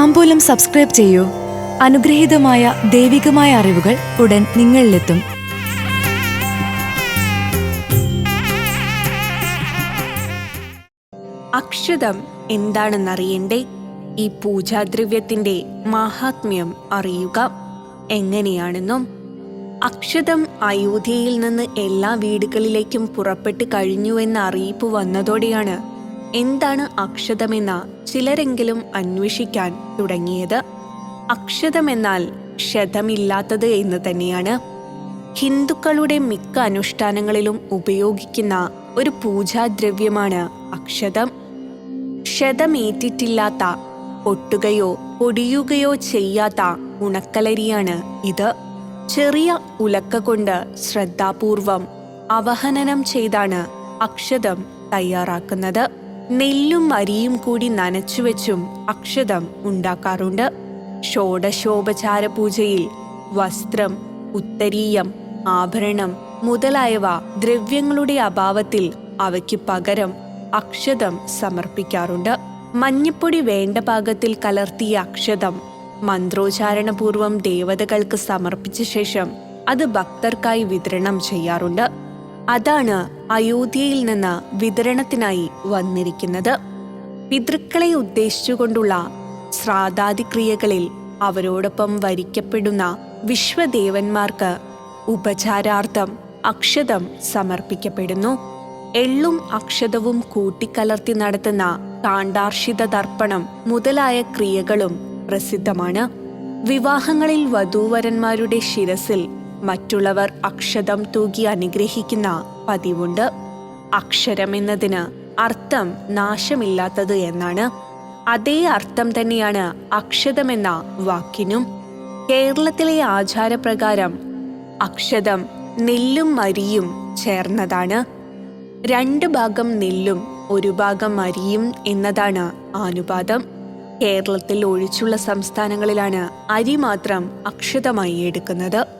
താമ്പൂലം subscribe ചെയ്യൂ. അനുഗ്രഹീതമായ ദൈവികമായ അറിവുകൾ ഉടൻ നിങ്ങളിലെത്തും. അക്ഷതം എന്താണെന്നറിയണ്ടേ? ഈ പൂജാദ്രവ്യത്തിന്റെ മാഹാത്മ്യം അറിയുക എങ്ങനെയാണെന്നും അക്ഷതം അയോധ്യയിൽ നിന്ന് എല്ലാ വീടുകളിലേക്കും പുറപ്പെട്ട് കഴിഞ്ഞുവെന്ന അറിയിപ്പ് വന്നതോടെയാണ് എന്താണ് അക്ഷതമെന്ന ചിലരെങ്കിലും അന്വേഷിക്കാൻ തുടങ്ങിയത്? അക്ഷതമെന്നാൽ ക്ഷതമില്ലാത്തത് എന്ന് തന്നെയാണ്. ഹിന്ദുക്കളുടെ മിക്ക അനുഷ്ഠാനങ്ങളിലും ഉപയോഗിക്കുന്ന ഒരു പൂജാദ്രവ്യമാണ് അക്ഷതം. ക്ഷതമേറ്റിട്ടില്ലാത്ത പൊട്ടുകയോ പൊടിയുകയോ ചെയ്യാത്ത ഉണക്കലരിയാണ് ഇത്. ചെറിയ ഉലക്ക കൊണ്ട് ശ്രദ്ധാപൂർവം അവഹനനം ചെയ്താണ് അക്ഷതം തയ്യാറാക്കുന്നത്. നെല്ലും അരിയും കൂടി നനച്ചുവെച്ചും അക്ഷതം ഉണ്ടാക്കാറുണ്ട്. ഷോഡശോപചാര പൂജയിൽ വസ്ത്രം ഉത്തരീയം ആഭരണം മുതലായവ ദ്രവ്യങ്ങളുടെ അഭാവത്തിൽ അവയ്ക്ക് പകരം അക്ഷതം സമർപ്പിക്കാറുണ്ട്. മഞ്ഞപ്പൊടി വേണ്ട ഭാഗത്തിൽ കലർത്തിയ അക്ഷതം മന്ത്രോച്ചാരണപൂർവം ദേവതകൾക്ക് സമർപ്പിച്ച ശേഷം അത് ഭക്തർക്കായി വിതരണം ചെയ്യാറുണ്ട്. അതാണ് അയോധ്യയിൽ നിന്ന് വിതരണത്തിനായി വന്നിരിക്കുന്നത്. പിതൃക്കളെ ഉദ്ദേശിച്ചുകൊണ്ടുള്ള ശ്രാദ്ധാദിക്രിയകളിൽ അവരോടൊപ്പം വരിക്കപ്പെടുന്ന വിശ്വദേവന്മാർക്ക് ഉപചാരാർത്ഥം അക്ഷതം സമർപ്പിക്കപ്പെടുന്നു. എള്ളും അക്ഷതവും കൂട്ടിക്കലർത്തി നടത്തുന്ന കാണ്ടാർഷിത തർപ്പണം മുതലായ ക്രിയകളും പ്രസിദ്ധമാണ്. വിവാഹങ്ങളിൽ വധൂവരന്മാരുടെ ശിരസിൽ മറ്റുള്ളവർ അക്ഷതം തൂകി അനുഗ്രഹിക്കുന്ന പതിവുണ്ട്. അക്ഷരം എന്നതിന് അർത്ഥം നാശമില്ലാത്തത് എന്നാണ്. അതേ അർത്ഥം തന്നെയാണ് അക്ഷതമെന്ന വാക്കിനും. കേരളത്തിലെ ആചാരപ്രകാരം അക്ഷതം നെല്ലും മരിയും ചേർന്നതാണ്. രണ്ട് ഭാഗം നെല്ലും ഒരു ഭാഗം അരിയും എന്നതാണ് ആനുപാതം. കേരളത്തിൽ ഒഴിച്ചുള്ള സംസ്ഥാനങ്ങളിലാണ് അരി മാത്രം അക്ഷതമായി എടുക്കുന്നത്.